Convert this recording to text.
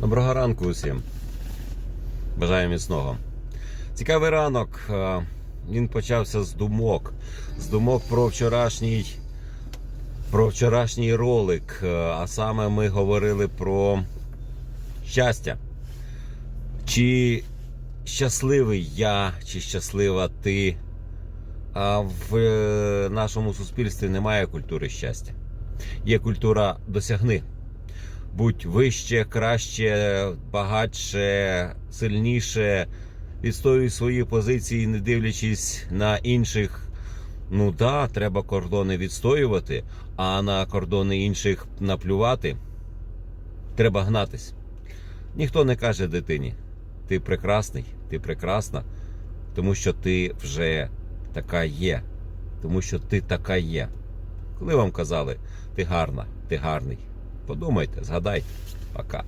Доброго ранку усім. Бажаю міцного. Цікавий ранок. Е, Він почався з думок. З думок про вчорашній, про вчорашній ролик. Е, А саме ми говорили про щастя. Чи щасливий я, чи щаслива ти? А в е, нашому суспільстві немає культури щастя. Є культура досягни будь вище, краще, багатше, сильніше, відстоюй свої позиції, не дивлячись на інших. Ну да, треба кордони відстоювати, а на кордони інших наплювати. Треба гнатись. Ніхто не каже дитині: ти прекрасний, ти прекрасна, тому що ти вже така є. Тому що ти така є. Коли вам казали, ти гарна, ти гарний. Подумайте, згадайте. Пока.